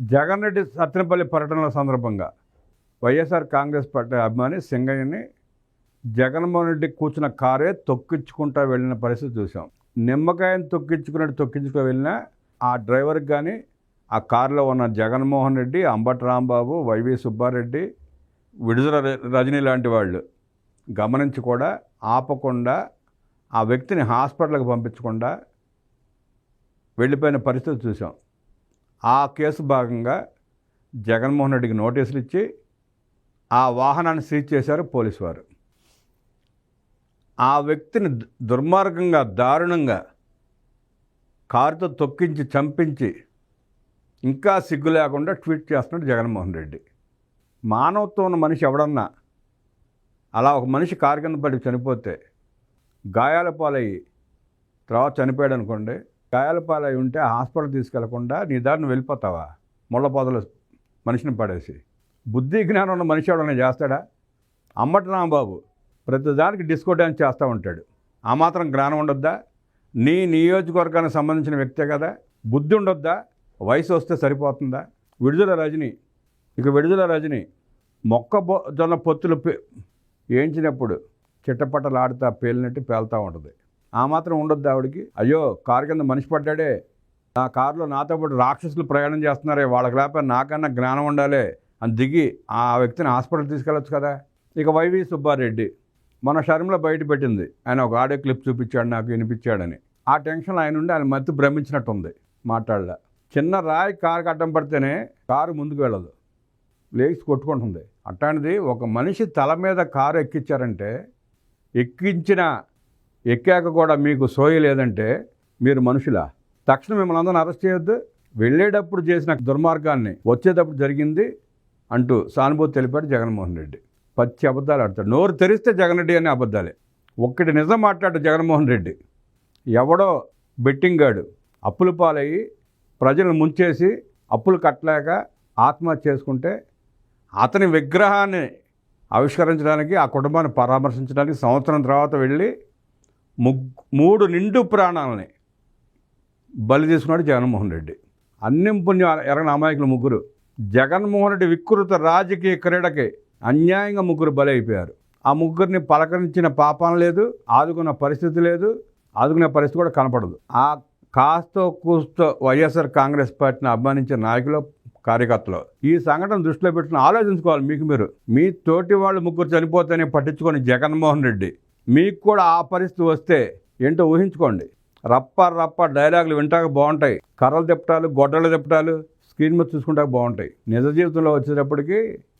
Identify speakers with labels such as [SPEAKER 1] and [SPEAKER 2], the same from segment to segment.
[SPEAKER 1] జగన్ రెడ్డి సత్తెనపల్లి పర్యటనల సందర్భంగా వైఎస్ఆర్ కాంగ్రెస్ పార్టీ అభిమాని సింగయ్యని జగన్మోహన్ రెడ్డి కూర్చున్న కారే తొక్కించుకుంటా వెళ్ళిన పరిస్థితి చూసాం నిమ్మకాయని తొక్కించుకున్నట్టు తొక్కించుకుని వెళ్ళిన ఆ డ్రైవర్కి కానీ ఆ కారులో ఉన్న జగన్మోహన్ రెడ్డి అంబటి రాంబాబు వైవి సుబ్బారెడ్డి విడుదల రజనీ లాంటి వాళ్ళు గమనించి కూడా ఆపకుండా ఆ వ్యక్తిని హాస్పిటల్కి పంపించకుండా వెళ్ళిపోయిన పరిస్థితి చూసాం ఆ కేసు భాగంగా జగన్మోహన్ రెడ్డికి నోటీసులు ఇచ్చి ఆ వాహనాన్ని సీజ్ చేశారు పోలీసు వారు ఆ వ్యక్తిని దుర్మార్గంగా దారుణంగా కారుతో తొక్కించి చంపించి ఇంకా సిగ్గు లేకుండా ట్వీట్ చేస్తున్నాడు జగన్మోహన్ రెడ్డి. మానవత్వం ఉన్న మనిషి ఎవడన్నా అలా ఒక మనిషి కారు కింద పడి చనిపోతే గాయాల పాలయ్యి తర్వాత చనిపోయాడు అనుకోండి గాయాలపాలై ఉంటే హాస్పిటల్ తీసుకెళ్ళకుండా నీ దారిని వెళ్ళిపోతావా? ముళ్ళ పొదలు మనిషిని పడేసి. బుద్ధి జ్ఞానం ఉన్న మనిషి ఎవడన్నా చేస్తాడా? అమ్మటి రాంబాబు ప్రతిదానికి డిస్కో డ్యాన్స్ చేస్తూ ఉంటాడు. ఆ మాత్రం జ్ఞానం ఉండొద్దా? నీ నియోజకవర్గానికి సంబంధించిన వ్యక్తే కదా? బుద్ధి ఉండొద్దా? వయసు వస్తే సరిపోతుందా? విడుదల రజని ఇక విడుదల రజని మొక్క బొ- జొన్న పొత్తులు పే- చిట్టపట్టలు ఆడుతా పేలినట్టు పేలుతూ ఉంటుంది. ఆ మాత్రం ఉండొద్దు ఆవిడకి. అయ్యో కారు కింద మనిషి పడ్డాడే. నా కారులో నాతో పాటు రాక్షసులు ప్రయాణం చేస్తున్నారే. వాళ్ళకి లేకపోతే నాకన్నా జ్ఞానం ఉండాలి అని దిగి ఆ వ్యక్తిని హాస్పిటల్ తీసుకెళ్ళొచ్చు కదా. ఇక వైవి సుబ్బారెడ్డి మన షర్మిల బయట పెట్టింది. ఆయన ఒక ఆడియో క్లిప్ చూపించాడు నాకు వినిపించాడని. ఆ టెన్షన్ ఆయన ఉండి ఆయన మత్తు భ్రమించినట్టుంది మాట్లాడలే. చిన్న రాయి కారుకి కట్టం పడితేనే కారు ముందుకు వెళ్ళదు. లేచి కొట్టుకుంటుంది. అట్లాంటిది ఒక మనిషి తల మీద కారు ఎక్కించారంటే ఎక్కించిన ఎక్కాక కూడా మీకు సోయి లేదంటే మీరు మనుషులా. తక్షణం మిమ్మల్ని అందరిని అరెస్ట్ చేయొద్దు. వెళ్ళేటప్పుడు చేసిన దుర్మార్గాన్ని వచ్చేటప్పుడు జరిగింది అంటూ సానుభూతి తెలిపాడు జగన్మోహన్ రెడ్డి. పచ్చి అబద్ధాలు ఆడతాడు. నోరు తెరిస్తే జగన్ రెడ్డి అనే అబద్ధాలే. ఒక్కటి నిజం మాట్లాడు జగన్మోహన్ రెడ్డి. ఎవడో బెట్టింగ్ గాడు. అప్పుల పాలయ్యి ప్రజలను ముంచేసి అప్పులు కట్టలేక ఆత్మహత్య చేసుకుంటే అతని విగ్రహాన్ని ఆవిష్కరించడానికి ఆ కుటుంబాన్ని పరామర్శించడానికి సంవత్సరం తర్వాత వెళ్ళి మూడు నిండు ప్రాణాలని బలి తీసుకున్నాడు జగన్మోహన్ రెడ్డి. అన్ని పుణ్యం ఎరగని అమాయకులు ముగ్గురు. జగన్మోహన్ రెడ్డి వికృత రాజకీయ క్రీడకి అన్యాయంగా ముగ్గురు బలి అయిపోయారు. ఆ ముగ్గురిని పలకరించిన పాపం లేదు ఆదుకున్న పరిస్థితి లేదు ఆదుకునే పరిస్థితి కూడా కనపడదు. ఆ కాస్తో కూస్తో వైఎస్ఆర్ కాంగ్రెస్ పార్టీని అభిమానించిన నాయకులు కార్యకర్తలు ఈ సంఘటన దృష్టిలో పెట్టుకుని ఆలోచించుకోవాలి మీకు మీరు. మీ తోటి వాళ్ళు ముగ్గురు చనిపోతేనే పట్టించుకొని జగన్మోహన్ రెడ్డి మీకు కూడా ఆ పరిస్థితి వస్తే ఏంటో ఊహించుకోండి. రప్ప రప్ప డైలాగులు వింటాక బాగుంటాయి. కర్రలు తిప్పటాలు గొడ్డలు తిప్పటాలు స్క్రీన్ మీద చూసుకుంటాక బాగుంటాయి. నిజ జీవితంలో వచ్చేటప్పటికి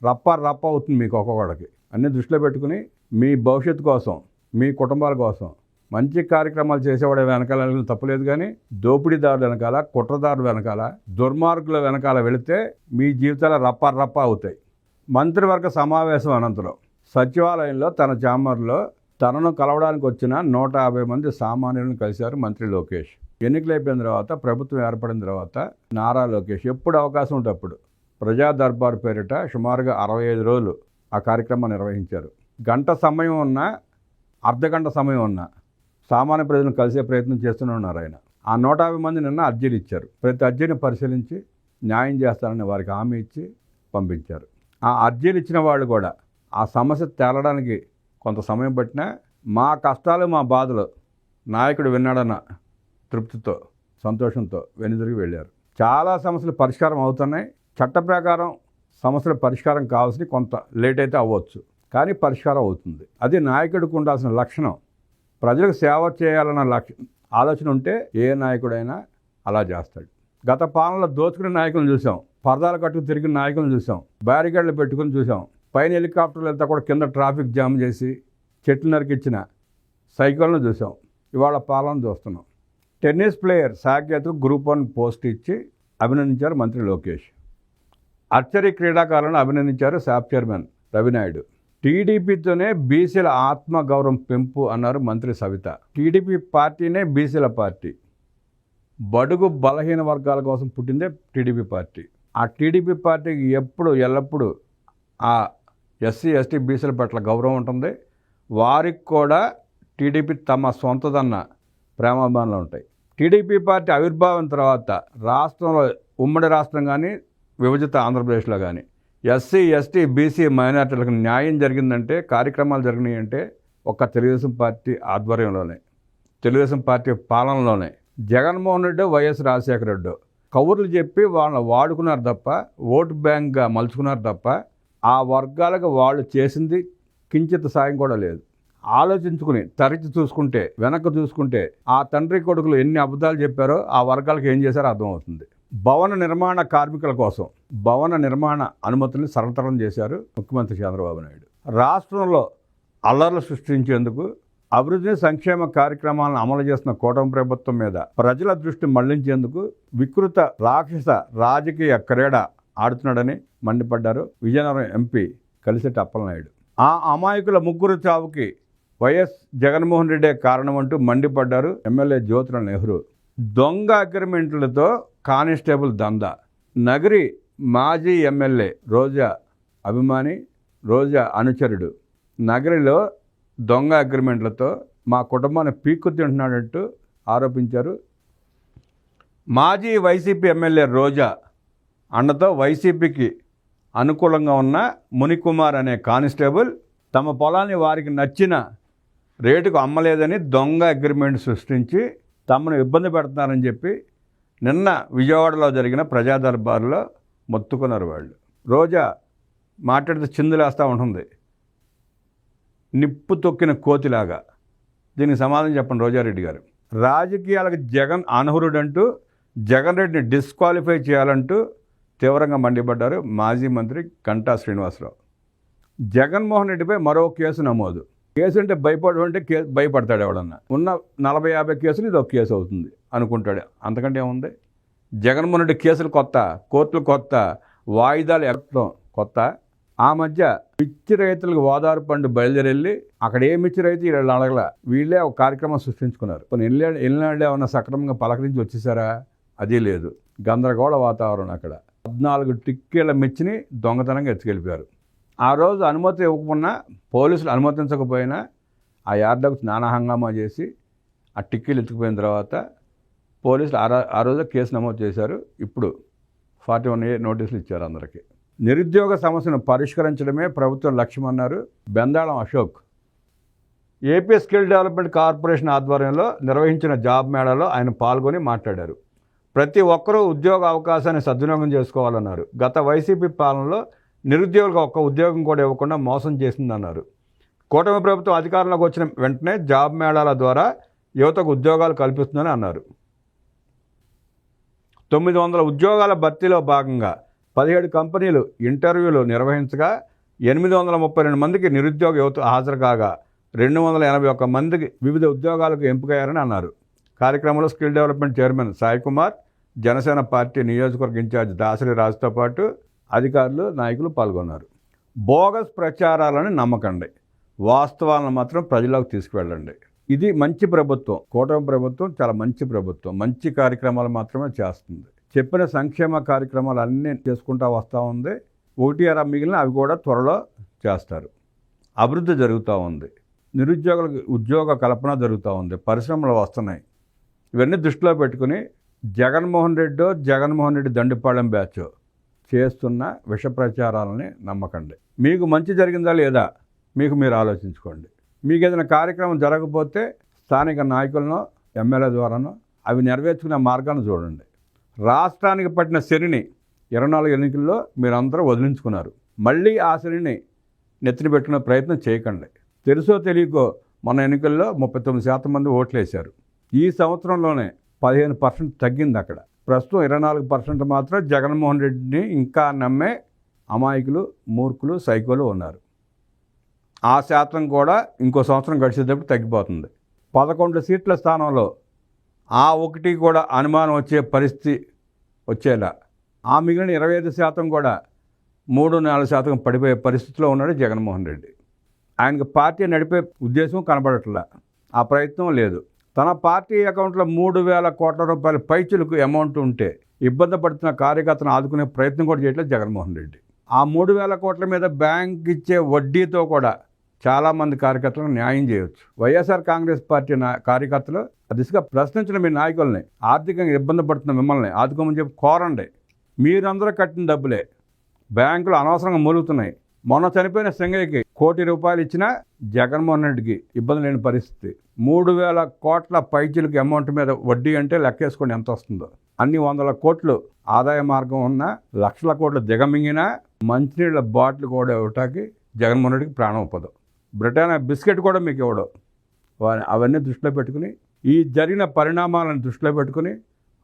[SPEAKER 1] రప్ప రప్ప అవుతుంది మీకు ఒక్కొక్కడికి అన్ని దృష్టిలో పెట్టుకుని మీ భవిష్యత్తు కోసం మీ కుటుంబాల కోసం మంచి కార్యక్రమాలు చేసేవాడు వెనకాల తప్పలేదు తప్పులేదు కానీ దోపిడీదారుల వెనకాల కుట్రదారుల వెనకాల దుర్మార్గుల వెనకాల వెళితే మీ జీవితాలు రప్ప రప్ప అవుతాయి. మంత్రివర్గ సమావేశం అనంతరం సచివాలయంలో తన చాంబర్లో తనను కలవడానికి వచ్చిన నూట యాభై మంది సామాన్యులను కలిశారు మంత్రి లోకేష్. ఎన్నికలు అయిపోయిన తర్వాత ప్రభుత్వం ఏర్పడిన తర్వాత నారా లోకేష్ ఎప్పుడు అవకాశం ఉంటే అప్పుడు. ప్రజా దర్బార్ పేరిట సుమారుగా అరవై ఐదు రోజులు ఆ కార్యక్రమం నిర్వహించారు. గంట సమయం ఉన్నా అర్ధగంట సమయం ఉన్నా సామాన్య ప్రజలను కలిసే ప్రయత్నం చేస్తూనే ఉన్నారు ఆయన. ఆ నూట యాభై మంది నిన్న అర్జీలు ఇచ్చారు. ప్రతి అర్జీని పరిశీలించి న్యాయం చేస్తారని వారికి హామీ ఇచ్చి పంపించారు. ఆ అర్జీలు ఇచ్చిన వాళ్ళు కూడా ఆ సమస్య తేలడానికి కొంత సమయం పట్టినా మా కష్టాలు మా బాధలు నాయకుడు విన్నాడన్న తృప్తితో సంతోషంతో వెనుదిరిగి వెళ్ళారు. చాలా సమస్యలు పరిష్కారం అవుతున్నాయి. చట్ట ప్రకారం సమస్యల పరిష్కారం కావాల్సి కొంత లేట్ అయితే అవ్వచ్చు. కానీ పరిష్కారం అవుతుంది. అది నాయకుడికి ఉండాల్సిన లక్షణం. ప్రజలకు సేవ చేయాలన్న లక్ష ఆలోచన ఉంటే ఏ నాయకుడైనా అలా చేస్తాడు. గత పాలనలో దోచుకునే నాయకులను చూసాం. పరదాలు కట్టుకు తిరిగిన నాయకులను చూసాం. బ్యారికేడ్లు పెట్టుకుని చూసాం. పైన హెలికాప్టర్లు అంతా కూడా కింద ట్రాఫిక్ జామ్ చేసి చెట్లు నరికిచ్చిన సైకిల్ను చూసాం. ఇవాళ పాలన చూస్తున్నాం. టెన్నిస్ ప్లేయర్ సాకేత్కు గ్రూప్ వన్ పోస్ట్ ఇచ్చి అభినందించారు మంత్రి లోకేష్. ఆర్చరీ క్రీడాకారులను అభినందించారు శాప్ చైర్మన్ రవినాయుడు. టీడీపీతోనే బీసీల ఆత్మగౌరవం పెంపు అన్నారు మంత్రి సవిత. టీడీపీ పార్టీనే బీసీల పార్టీ. బడుగు బలహీన వర్గాల కోసం పుట్టిందే టీడీపీ పార్టీ. ఆ టీడీపీ పార్టీకి ఎప్పుడు ఎల్లప్పుడూ ఆ ఎస్సీ ఎస్టీ బీసీల పట్ల గౌరవం ఉంటుంది. వారికి కూడా టీడీపీ తమ సొంతదన్న ప్రేమాభిమానాలు ఉంటాయి. టీడీపీ పార్టీ ఆవిర్భావం తర్వాత రాష్ట్రంలో ఉమ్మడి రాష్ట్రం కానీ విభజిత ఆంధ్రప్రదేశ్లో కానీ ఎస్సీ ఎస్టీ బీసీ మైనార్టీలకు న్యాయం జరిగిందంటే కార్యక్రమాలు జరిగినాయి అంటే ఒక్క తెలుగుదేశం పార్టీ ఆధ్వర్యంలోనే తెలుగుదేశం పార్టీ పాలనలోనే జగన్మోహన్ రెడ్డి వైఎస్ రాజశేఖర రెడ్డి కబుర్లు చెప్పి వాళ్ళని వాడుకున్నారు తప్ప ఓటు బ్యాంక్గా మలుచుకున్నారు తప్ప ఆ వర్గాలకు వాళ్ళు చేసింది కించిత సాయం కూడా లేదు. ఆలోచించుకుని తరచి చూసుకుంటే వెనక్కి చూసుకుంటే ఆ తండ్రి కొడుకులు ఎన్ని అబద్ధాలు చెప్పారో ఆ వర్గాలకు ఏం చేశారో అర్థమవుతుంది. భవన నిర్మాణ కార్మికుల కోసం భవన నిర్మాణ అనుమతుల్ని సరళతరం చేశారు ముఖ్యమంత్రి చంద్రబాబు నాయుడు. రాష్ట్రంలో అల్లర్లు సృష్టించేందుకు అభివృద్ధి సంక్షేమ కార్యక్రమాలను అమలు చేస్తున్న కూటమి ప్రభుత్వం మీద ప్రజల దృష్టి మళ్ళించేందుకు వికృత రాక్షస రాజకీయ క్రీడ ఆడుతున్నాడని మండిపడ్డారు. విజయనగరం ఎంపీ కలిసెట్టి అప్పలనాయుడు. ఆ అమాయకుల ముగ్గురు చావుకి వైఎస్ జగన్మోహన్ రెడ్డే కారణమంటూ మండిపడ్డారు ఎమ్మెల్యే జ్యోతిరావు నెహ్రూ. దొంగ అగ్రిమెంట్లతో కానిస్టేబుల్ దందా. నగరి మాజీ ఎమ్మెల్యే రోజా అభిమాని రోజా అనుచరుడు. నగరిలో దొంగ అగ్రిమెంట్లతో మా కుటుంబాన్ని పీక్కు తింటున్నాడంటూ ఆరోపించారు. మాజీ వైసీపీ ఎమ్మెల్యే రోజా అన్నతో వైసీపీకి అనుకూలంగా ఉన్న మునికుమార్ అనే కానిస్టేబుల్ తమ పొలాన్ని వారికి నచ్చిన రేటుకు అమ్మలేదని దొంగ అగ్రిమెంట్ సృష్టించి తమను ఇబ్బంది పెడుతున్నారని చెప్పి నిన్న విజయవాడలో జరిగిన ప్రజా దర్బార్లో మొత్తుకున్నారు వాళ్ళు. రోజా మాట్లాడితే చిందులేస్తూ ఉంటుంది. నిప్పు తొక్కిన కోతిలాగా. దీనికి సమాధానం చెప్పండి రోజారెడ్డి గారు. రాజకీయాలకు జగన్ అనర్హుడంటూ జగన్ రెడ్డిని డిస్క్వాలిఫై చేయాలంటూ తీవ్రంగా మండిపడ్డారు మాజీ మంత్రి కంటా శ్రీనివాసరావు. జగన్మోహన్ రెడ్డిపై మరో కేసు నమోదు. కేసు అంటే భయపడు అంటే కే భయపడతాడు ఎవడన్నా. ఉన్న నలభై యాభై కేసులు ఇది ఒక కేసు అవుతుంది అనుకుంటాడు. అంతకంటే ఏముంది? జగన్మోహన్ రెడ్డి కేసులు కొత్త కోర్టులు కొత్త వాయిదాలు ఎక్కడం కొత్త. ఆ మధ్య మిర్చి రైతులకు ఓదారు పండు బయలుదేరెళ్ళి అక్కడ ఏ మిర్చి రైతు వీళ్ళు అడగల. వీళ్ళే ఒక కార్యక్రమం సృష్టించుకున్నారు. కొన్ని వెళ్ళి వెళ్ళినాళ్ళు ఏమన్నా సక్రమంగా పలకరించి వచ్చేసారా? అది లేదు. గందరగోళ వాతావరణం అక్కడ. పద్నాలుగు టిక్కీల మిర్చిని దొంగతనంగా ఎత్తుకెళ్ళిపోయారు. ఆ రోజు అనుమతి ఇవ్వకుండా పోలీసులు అనుమతించకపోయినా ఆ యార్డకు నానా హంగామా చేసి ఆ టిక్కీలు ఎత్తుకుపోయిన తర్వాత పోలీసులు ఆ రా- ఆ రోజు కేసు నమోదు చేశారు. ఇప్పుడు ఫార్టీ వన్ ఏ నోటీసులు ఇచ్చారు అందరికీ. నిరుద్యోగ సమస్యను పరిష్కరించడమే ప్రభుత్వం లక్ష్యమన్నారు Bendalam Ashok. AP skill development corporation ఆధ్వర్యంలో నిర్వహించిన జాబ్ మేళాలో ఆయన పాల్గొని మాట్లాడారు. ప్రతి ఒక్కరూ ఉద్యోగ అవకాశాన్ని సద్వినియోగం చేసుకోవాలన్నారు. గత వైసీపీ పాలనలో నిరుద్యోగులకు ఒక్క ఉద్యోగం కూడా ఇవ్వకుండా మోసం చేసిందన్నారు. కూటమి ప్రభుత్వం అధికారంలోకి వచ్చిన వెంటనే జాబ్ మేళాల ద్వారా యువతకు ఉద్యోగాలు కల్పిస్తుందని అన్నారు. తొమ్మిది వందల ఉద్యోగాల భర్తీలో భాగంగా పదిహేడు కంపెనీలు ఇంటర్వ్యూలు నిర్వహించగా ఎనిమిది వందల ముప్పై రెండు మందికి నిరుద్యోగ యువత హాజరు కాగా రెండు వందల ఎనభై ఒక్క మందికి వివిధ ఉద్యోగాలకు ఎంపికయ్యారని అన్నారు. కార్యక్రమంలో skill development chairman Sai Kumar Janasena party నియోజకవర్గ ఇన్ఛార్జ్ దాసరి రాజుతో పాటు అధికారులు నాయకులు పాల్గొన్నారు. బోగస్ ప్రచారాలను నమ్మకండి. వాస్తవాలను మాత్రం ప్రజలకు తీసుకువెళ్ళండి. ఇది మంచి ప్రభుత్వం. కూటమి ప్రభుత్వం చాలా మంచి ప్రభుత్వం. మంచి కార్యక్రమాలు మాత్రమే చేస్తుంది. చెప్పిన సంక్షేమ కార్యక్రమాలు అన్నీ చేసుకుంటా వస్తూ ఉంది. ఒకటి అర మిగిలిన అవి కూడా త్వరలో చేస్తారు. అభివృద్ధి జరుగుతూ ఉంది. నిరుద్యోగులకు ఉద్యోగ కల్పన జరుగుతూ ఉంది. పరిశ్రమలు వస్తున్నాయి. ఇవన్నీ దృష్టిలో పెట్టుకుని జగన్మోహన్ రెడ్డో జగన్మోహన్ రెడ్డి దండిపాళెం బ్యాచ్ చేస్తున్న విష ప్రచారాలని నమ్మకండి. మీకు మంచి జరిగిందా లేదా మీకు మీరు ఆలోచించుకోండి. మీకు ఏదైనా కార్యక్రమం జరగకపోతే స్థానిక నాయకులను ఎమ్మెల్యే ద్వారానో అవి నెరవేర్చుకునే మార్గాన్ని చూడండి. రాష్ట్రానికి పట్టిన శనిని ఇరవై నాలుగు ఎన్నికల్లో మీరందరూ వదిలించుకున్నారు. మళ్ళీ ఆ శనిని నెత్తిన పెట్టుకునే ప్రయత్నం చేయకండి. తెలుసో తెలియకో మన ఎన్నికల్లో ముప్పై తొమ్మిది శాతం మంది ఓట్లేశారు. ఈ సంవత్సరంలోనే పదిహేను పర్సెంట్ తగ్గింది అక్కడ. ప్రస్తుతం ఇరవై నాలుగు పర్సెంట్ మాత్రం జగన్మోహన్ రెడ్డిని ఇంకా నమ్మే అమాయకులు మూర్ఖులు సైకోలు ఉన్నారు. ఆ శాతం కూడా ఇంకో సంవత్సరం గడిచేటప్పుడు తగ్గిపోతుంది. పదకొండు సీట్ల స్థానంలో ఆ ఒకటి కూడా అనుమానం వచ్చే పరిస్థితి వచ్చేలా. ఆ మిగిలిన ఇరవై ఐదు శాతం కూడా మూడు నాలుగు శాతం పడిపోయే పరిస్థితిలో ఉన్నాడు జగన్మోహన్ రెడ్డి. ఆయనకు పార్టీ నడిపే ఉద్దేశం కనబడట్లా. ఆ ప్రయత్నం లేదు. తన పార్టీ అకౌంట్లో మూడు వేల కోట్ల రూపాయల పైచులకు అమౌంట్ ఉంటే ఇబ్బంది పడుతున్న కార్యకర్తను ఆదుకునే ప్రయత్నం కూడా చేయట్లేదు జగన్మోహన్ రెడ్డి. ఆ మూడు వేల కోట్ల మీద బ్యాంక్ ఇచ్చే వడ్డీతో కూడా చాలామంది కార్యకర్తలకు న్యాయం చేయవచ్చు వైఎస్ఆర్ కాంగ్రెస్ పార్టీ నా కార్యకర్తలు ఆ దిశగా ప్రశ్నించిన మీ నాయకుల్ని ఆర్థికంగా ఇబ్బంది పడుతున్న మిమ్మల్ని ఆదుకోమని చెప్పి కోరండి. మీరందరూ కట్టిన డబ్బులే. బ్యాంకులు అనవసరంగా మూలుగుతున్నాయి. మొన్న చనిపోయిన సింగయ్యకి కోటి రూపాయలు ఇచ్చినా జగన్మోహన్ రెడ్డికి ఇబ్బంది లేని పరిస్థితి. మూడు వేల కోట్ల పైచీలకి అమౌంట్ మీద వడ్డీ అంటే లెక్కేసుకోండి ఎంత వస్తుందో. అన్ని వందల కోట్లు ఆదాయ మార్గం ఉన్న లక్షల కోట్లు దిగమింగినా మంచినీళ్ళ బాటిల్ కూడా ఇవ్వటానికి జగన్మోహన్ రెడ్డికి ప్రాణం ఒప్పదు. బ్రిటానియా బిస్కెట్ కూడా మీకు ఇవ్వడు. అవన్నీ దృష్టిలో పెట్టుకుని ఈ జరిగిన పరిణామాలను దృష్టిలో పెట్టుకుని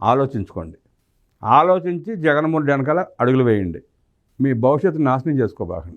[SPEAKER 1] ఆలోచించుకోండి. ఆలోచించి జగన్మోహన్ రెడ్డి వెనకాల అడుగులు వేయండి. మీ భవిష్యత్తు నాశనం చేసుకోబాకండి.